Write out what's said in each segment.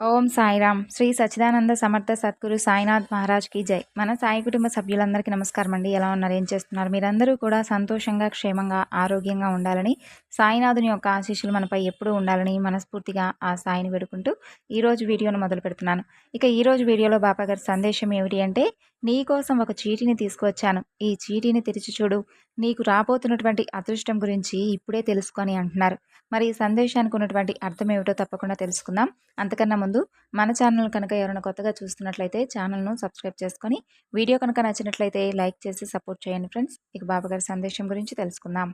ఓం సాయిరామ్. శ్రీ సచ్చిదానంద సమర్థ సద్గురు సాయినాథ్ మహారాజ్కి జై. మన సాయి కుటుంబ సభ్యులందరికీ నమస్కారం అండి. ఎలా ఉన్నారు? ఏం చేస్తున్నారు? మీరందరూ కూడా సంతోషంగా క్షేమంగా ఆరోగ్యంగా ఉండాలని సాయినాథుని యొక్క ఆశీస్సులు మనపై ఎప్పుడూ ఉండాలని మనస్ఫూర్తిగా ఆ సాయిని పెడుకుంటూ ఈరోజు వీడియోను మొదలు పెడుతున్నాను ఇక ఈరోజు వీడియోలో బాబా గారి సందేశం ఏమిటి అంటే నీ కోసం ఒక చీటీని తీసుకువచ్చాను. ఈ చీటీని తెరిచి చూడు. నీకు రాబోతున్నటువంటి అదృష్టం గురించి ఇప్పుడే తెలుసుకొని అంటున్నారు. మరి ఈ సందేశానికి ఉన్నటువంటి అర్థం ఏమిటో తప్పకుండా తెలుసుకుందాం. అంతకన్నా ముందు మన ఛానల్ కనుక ఎవరైనా కొత్తగా చూస్తున్నట్లయితే ఛానల్ను సబ్స్క్రైబ్ చేసుకొని వీడియో కనుక నచ్చినట్లయితే లైక్ చేసి సపోర్ట్ చేయండి ఫ్రెండ్స్. ఇక బాబాగారి సందేశం గురించి తెలుసుకుందాం.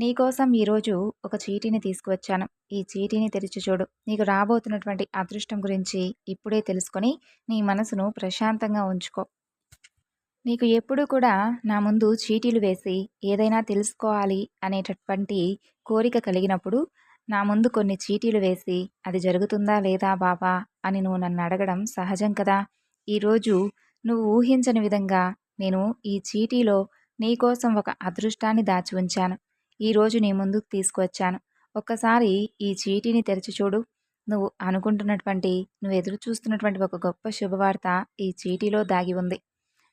నీకోసం ఈరోజు ఒక చీటీని తీసుకువచ్చాను. ఈ చీటీని తెరిచి చూడు. నీకు రాబోతున్నటువంటి అదృష్టం గురించి ఇప్పుడే తెలుసుకొని నీ మనసును ప్రశాంతంగా ఉంచుకో. నీకు ఎప్పుడు కూడా నా ముందు చీటీలు వేసి ఏదైనా తెలుసుకోవాలి అనేటటువంటి కోరిక కలిగినప్పుడు నా ముందు కొన్ని చీటీలు వేసి అది జరుగుతుందా లేదా బాబా అని నువ్వు నన్ను అడగడం సహజం కదా. ఈరోజు నువ్వు ఊహించని విధంగా నేను ఈ చీటీలో నీకోసం ఒక అదృష్టాన్ని దాచి ఉంచాను. ఈరోజు నీ ముందుకు తీసుకువచ్చాను. ఒక్కసారి ఈ చీటీని తెరిచి చూడు. నువ్వు అనుకుంటున్నటువంటి నువ్వు ఎదురు చూస్తున్నటువంటి ఒక గొప్ప శుభవార్త ఈ చీటీలో దాగి ఉంది.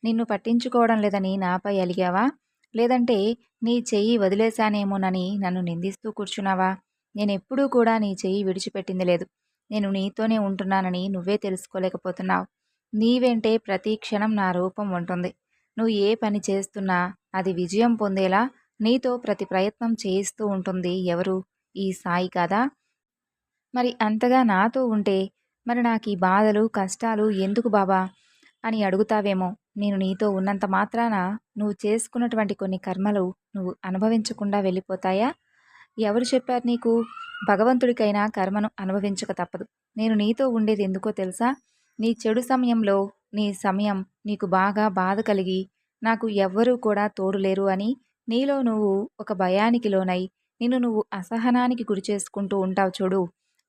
నిన్ను పట్టించుకోవడం లేదని నాపై అలిగావా? లేదంటే నీ చెయ్యి వదిలేశానేమోనని నన్ను నిందిస్తూ కూర్చున్నావా? నేనెప్పుడూ కూడా నీ చెయ్యి విడిచిపెట్టింది లేదు. నేను నీతోనే ఉంటున్నానని నువ్వే తెలుసుకోలేకపోతున్నావు. నీ వెంటే ప్రతి క్షణం నా రూపం ఉంటుంది నువ్వు ఏ పని చేస్తున్నా అది విజయం పొందేలా నీతో ప్రతి ప్రయత్నం చేయిస్తూ ఉంటుంది ఎవరు? ఈ సాయి కాదా? మరి అంతగా నాతో ఉంటే మరి నాకు ఈ బాధలు కష్టాలు ఎందుకు బాబా? అని అడుగుతావేమో నేను నీతో ఉన్నంత మాత్రాన నువ్వు చేసుకున్నటువంటి కొన్ని కర్మలు నువ్వు అనుభవించకుండా వెళ్ళిపోతాయా? ఎవరు చెప్పారు నీకు భగవంతుడికైనా కర్మను అనుభవించక తప్పదు. నేను నీతో ఉండేది ఎందుకో తెలుసా? నీ చెడు సమయంలో నీ సమయం నీకు బాగా బాధ కలిగి నాకు ఎవ్వరూ కూడా తోడులేరు అని నీలో నువ్వు ఒక భయానికి లోనై నిన్ను నువ్వు అసహనానికి గురి చేసుకుంటూ ఉంటావు చూడు.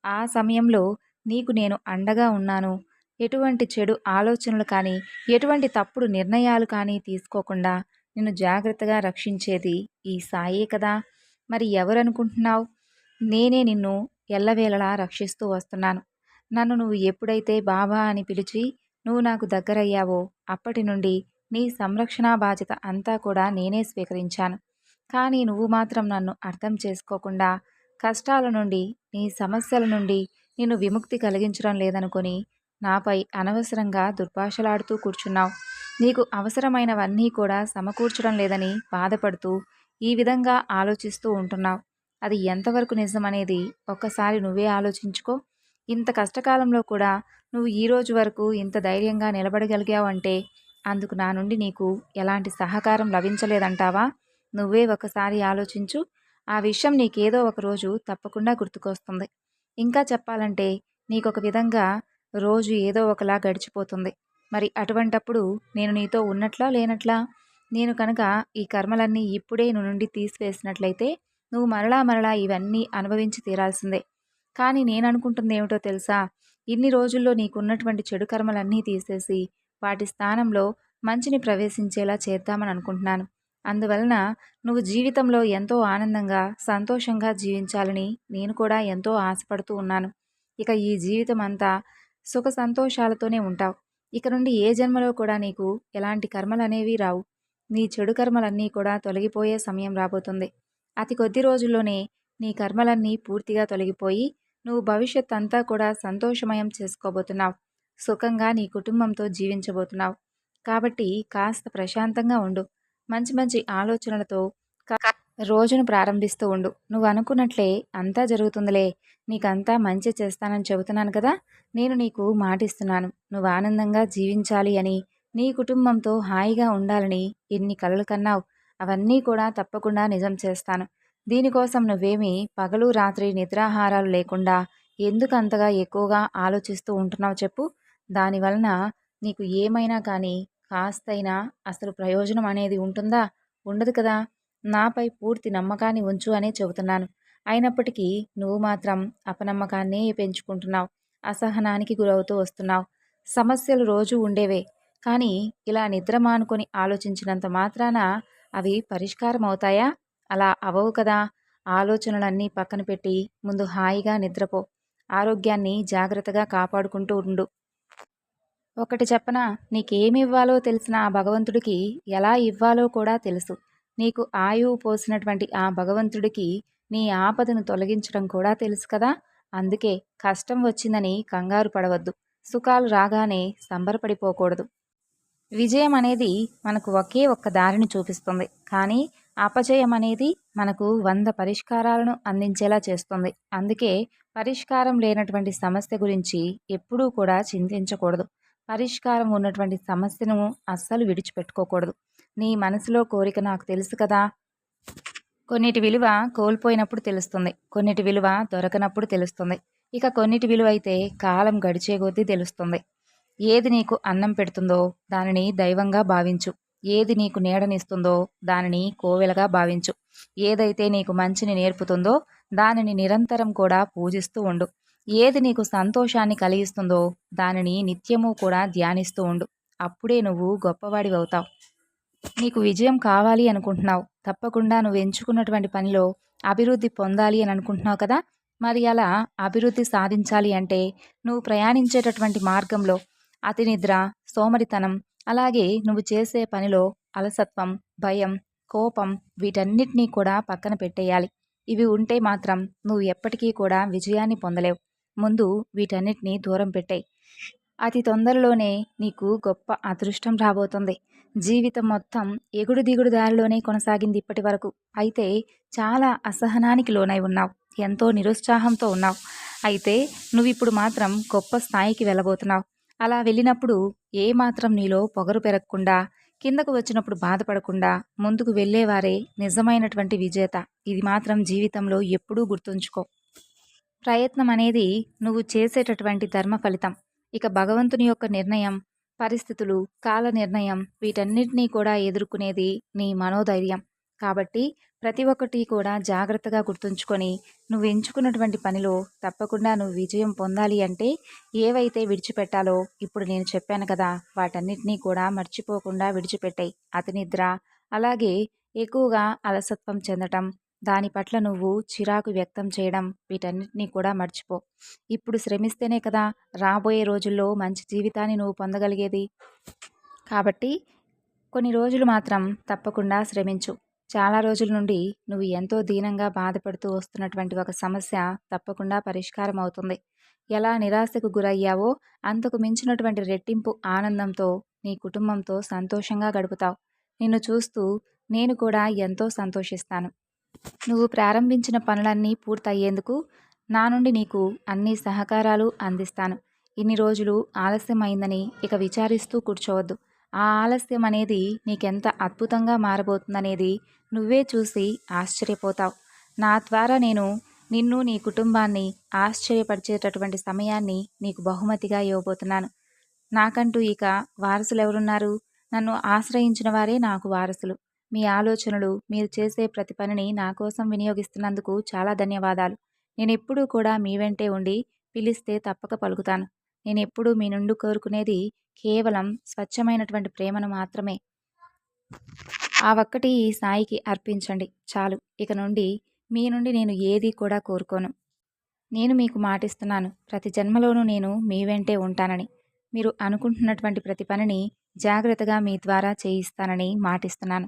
ఆ సమయంలో నీకు నేను అండగా ఉన్నాను. ఎటువంటి చెడు ఆలోచనలు కానీ ఎటువంటి తప్పుడు నిర్ణయాలు కానీ తీసుకోకుండా నిన్ను జాగ్రత్తగా రక్షించేది ఈ సాయే కదా. మరి ఎవరనుకుంటున్నావు? నేనే నిన్ను ఎల్లవేళలా రక్షిస్తూ వస్తున్నాను. నన్ను నువ్వు ఎప్పుడైతే బాబా అని పిలిచి నువ్వు నాకు దగ్గరయ్యావో అప్పటి నుండి నీ సంరక్షణ బాధ్యత అంతా కూడా నేనే స్వీకరించాను. కానీ నువ్వు మాత్రం నన్ను అర్థం చేసుకోకుండా కష్టాల నుండి నీ సమస్యల నుండి నిన్ను విముక్తి కలిగించడం లేదనుకొని నాపై అనవసరంగా దుర్భాషలాడుతూ కూర్చున్నావు. నీకు అవసరమైనవన్నీ కూడా సమకూర్చడం లేదని బాధపడుతూ ఈ విధంగా ఆలోచిస్తూ ఉంటున్నావు. అది ఎంతవరకు నిజమనేది ఒక్కసారి నువ్వే ఆలోచించుకో. ఇంత కష్టకాలంలో కూడా నువ్వు ఈ రోజు వరకు ఇంత ధైర్యంగా నిలబడగలిగావు అంటే అందుకు నా నుండి నీకు ఎలాంటి సహకారం లభించలేదంటావా? నువ్వే ఒకసారి ఆలోచించు. ఆ విషయం నీకేదో ఒకరోజు తప్పకుండా గుర్తుకొస్తుంది. ఇంకా చెప్పాలంటే నీకొక విధంగా రోజు ఏదో ఒకలా గడిచిపోతుంది. మరి అటువంటప్పుడు నేను నీతో ఉన్నట్లా లేనట్లా? నేను కనుక ఈ కర్మలన్నీ ఇప్పుడే నువ్వు నుండి తీసివేసినట్లయితే నువ్వు మరలా మరలా ఇవన్నీ అనుభవించి తీరాల్సిందే. కానీ నేను అనుకుంటుంది ఏమిటో తెలుసా? ఇన్ని రోజుల్లో నీకున్నటువంటి చెడు కర్మలన్నీ తీసేసి వాటి స్థానంలో మంచిని ప్రవేశించేలా చేద్దామని అనుకుంటున్నాను. అందువలన నువ్వు జీవితంలో ఎంతో ఆనందంగా సంతోషంగా జీవించాలని నేను కూడా ఎంతో ఆశపడుతూ ఉన్నాను. ఇక ఈ జీవితం అంతా సుఖ సంతోషాలతోనే ఉంటావు. ఇక నుండి ఏ జన్మలో కూడా నీకు ఎలాంటి కర్మలు అనేవి రావు. నీ చెడు కర్మలన్నీ కూడా తొలగిపోయే సమయం రాబోతుంది. అతి కొద్ది రోజుల్లోనే నీ కర్మలన్నీ పూర్తిగా తొలగిపోయి నువ్వు భవిష్యత్ అంతా కూడా సంతోషమయం చేసుకోబోతున్నావు. సుఖంగా నీ కుటుంబంతో జీవించబోతున్నావు. కాబట్టి కాస్త ప్రశాంతంగా ఉండు. మంచి మంచి ఆలోచనలతో రోజును ప్రారంభిస్తూ ఉండు. నువ్వు అనుకున్నట్లే అంతా జరుగుతుందిలే. నీకంతా మంచి చేస్తానని చెబుతున్నాను కదా? నేను నీకు మాటిస్తున్నాను. నువ్వు ఆనందంగా జీవించాలి అని నీ కుటుంబంతో హాయిగా ఉండాలని ఎన్ని కలలు కన్నావు. అవన్నీ కూడా తప్పకుండా నిజం చేస్తాను. దీనికోసం నువ్వేమీ పగలు రాత్రి నిద్రాహారాలు లేకుండా ఎందుకు అంతగా ఎక్కువగా ఆలోచిస్తూ ఉంటున్నావు చెప్పు. దానివలన నీకు ఏమైనా కానీ కాస్తైనా అసలు ప్రయోజనం అనేది ఉంటుందా? ఉండదు కదా? నాపై పూర్తి నమ్మకాన్ని ఉంచు అనే చెబుతున్నాను. అయినప్పటికీ నువ్వు మాత్రం అపనమ్మకాన్నే పెంచుకుంటున్నావు. అసహనానికి గురవుతూ వస్తున్నావు. సమస్యలు రోజు ఉండేవే. కానీ ఇలా నిద్ర మానుకొని ఆలోచించినంత మాత్రాన అవి పరిష్కారం అవుతాయా అలా అవవు కదా. ఆలోచనలన్నీ పక్కన పెట్టి ముందు హాయిగా నిద్రపో. ఆరోగ్యాన్ని జాగ్రత్తగా కాపాడుకుంటూ ఉండు. ఒకటి చెప్పనా? నీకేమి ఇవ్వాలో తెలిసిన ఆ భగవంతుడికి ఎలా ఇవ్వాలో కూడా తెలుసు. నీకు ఆయువు పోసినటువంటి ఆ భగవంతుడికి నీ ఆపదను తొలగించడం కూడా తెలుసు కదా? అందుకే కష్టం వచ్చిందని కంగారు పడవద్దు. సుఖాలు రాగానే సంబరపడిపోకూడదు. విజయం అనేది మనకు ఒకే ఒక్క దారిని చూపిస్తుంది. కానీ అపజయం అనేది మనకు వంద పరిష్కారాలను అందించేలా చేస్తుంది. అందుకే పరిష్కారం లేనటువంటి సమస్య గురించి ఎప్పుడూ కూడా చింతించకూడదు. పరిష్కారం ఉన్నటువంటి సమస్యను అస్సలు విడిచిపెట్టుకోకూడదు. నీ మనసులో కోరిక నాకు తెలుసు కదా. కొన్నిటి విలువ కోల్పోయినప్పుడు తెలుస్తుంది. కొన్నిటి విలువ దొరకనప్పుడు తెలుస్తుంది. ఇక కొన్నిటి విలువ అయితే కాలం గడిచే కొద్దీ తెలుస్తుంది. ఏది నీకు అన్నం పెడుతుందో దానిని దైవంగా భావించు. ఏది నీకు నీడనిస్తుందో దానిని కోవెలగా భావించు. ఏదైతే నీకు మంచిని నేర్పుతుందో దానిని నిరంతరం కూడా పూజిస్తూ ఉండు. ఏది నీకు సంతోషాన్ని కలిగిస్తుందో దానిని నిత్యము కూడా ధ్యానిస్తూ ఉండు. అప్పుడే నువ్వు గొప్పవాడివవుతావు. నీకు విజయం కావాలి అనుకుంటున్నావు. తప్పకుండా నువ్వు ఎంచుకున్నటువంటి పనిలో అభివృద్ధి పొందాలి అని అనుకుంటున్నావు కదా? మరి అలా అభివృద్ధి సాధించాలి అంటే నువ్వు ప్రయాణించేటటువంటి మార్గంలో అతి నిద్ర సోమరితనం అలాగే నువ్వు చేసే పనిలో అలసత్వం భయం కోపం వీటన్నిటినీ కూడా పక్కన పెట్టేయాలి. ఇవి ఉంటే మాత్రం నువ్వు ఎప్పటికీ కూడా విజయాన్ని పొందలేవు. ముందు వీటన్నిటినీ దూరం పెట్టాయి. అతి తొందరలోనే నీకు గొప్ప అదృష్టం రాబోతుంది. జీవితం మొత్తం ఎగుడు దిగుడు దారిలోనే కొనసాగింది ఇప్పటి వరకు. అయితే చాలా అసహనానికి లోనై ఉన్నావు. ఎంతో నిరుత్సాహంతో ఉన్నావు. అయితే నువ్వు ఇప్పుడు మాత్రం గొప్ప స్థాయికి వెళ్ళబోతున్నావు. అలా వెళ్ళినప్పుడు ఏ మాత్రం నీలో పొగరు పెరగకుండా కిందకు వచ్చినప్పుడు బాధపడకుండా ముందుకు వెళ్ళేవారే నిజమైనటువంటి విజేత. ఇది మాత్రం జీవితంలో ఎప్పుడూ గుర్తుంచుకో. ప్రయత్నం అనేది నువ్వు చేసేటటువంటి ధర్మ ఫలితం. ఇక భగవంతుని యొక్క నిర్ణయం పరిస్థితులు కాల నిర్ణయం వీటన్నిటినీ కూడా ఎదుర్కొనేది నీ మనోధైర్యం. కాబట్టి ప్రతి ఒక్కటి కూడా జాగ్రత్తగా గుర్తుంచుకొని నువ్వు ఎంచుకున్నటువంటి పనిలో తప్పకుండా నువ్వు విజయం పొందాలి అంటే ఏవైతే విడిచిపెట్టాలో ఇప్పుడు నేను చెప్పాను కదా వాటన్నిటినీ కూడా మర్చిపోకుండా విడిచిపెట్టాయి. అతి నిద్ర అలాగే ఎక్కువగా అలసత్వం చెందటం దాని పట్ల నువ్వు చిరాకు వ్యక్తం చేయడం వీటన్నిటినీ కూడా మర్చిపో. ఇప్పుడు శ్రమిస్తేనే కదా రాబోయే రోజుల్లో మంచి జీవితాన్ని నువ్వు పొందగలిగేది. కాబట్టి కొన్ని రోజులు మాత్రం తప్పకుండా శ్రమించు. చాలా రోజుల నుండి నువ్వు ఎంతో దీనంగా బాధపడుతూ వస్తున్నటువంటి ఒక సమస్య తప్పకుండా పరిష్కారం అవుతుంది. ఎలా నిరాశకు గురయ్యావో అంతకు మించినటువంటి రెట్టింపు ఆనందంతో నీ కుటుంబంతో సంతోషంగా గడుపుతావు. నిన్ను చూస్తూ నేను కూడా ఎంతో సంతోషిస్తాను. నువ్వు ప్రారంభించిన పనులన్నీ పూర్తయ్యేందుకు నా నుండి నీకు అన్ని సహకారాలు అందిస్తాను. ఇన్ని రోజులు ఆలస్యమైందని ఇక విచారిస్తూ కూర్చోవద్దు. ఆ ఆలస్యం అనేది నీకెంత అద్భుతంగా మారబోతుందనేది నువ్వే చూసి ఆశ్చర్యపోతావు. నా ద్వారా నేను నిన్ను నీ కుటుంబాన్ని ఆశ్చర్యపరిచేటటువంటి సమయాన్ని నీకు బహుమతిగా ఇవ్వబోతున్నాను. నాకంటూ ఇక వారసులు ఎవరున్నారు నన్ను ఆశ్రయించిన వారే నాకు వారసులు. మీ ఆలోచనలు మీరు చేసే ప్రతి పనిని నా కోసం వినియోగిస్తున్నందుకు చాలా ధన్యవాదాలు. నేను ఎప్పుడూ కూడా మీ వెంటే ఉండి పిలిస్తే తప్పక పలుకుతాను. నేను ఎప్పుడూ మీ నుండి కోరుకునేది కేవలం స్వచ్ఛమైనటువంటి ప్రేమను మాత్రమే. ఆ ఒక్కటి ఈ సాయికి అర్పించండి. చాలు. ఇక నుండి మీ నుండి నేను ఏది కూడా కోరుకోను. నేను మీకు మాటిస్తున్నాను. ప్రతి జన్మలోనూ నేను మీ వెంటే ఉంటానని. మీరు అనుకుంటున్నటువంటి ప్రతి పనిని జాగ్రత్తగా మీ ద్వారా చేయిస్తానని మాటిస్తున్నాను.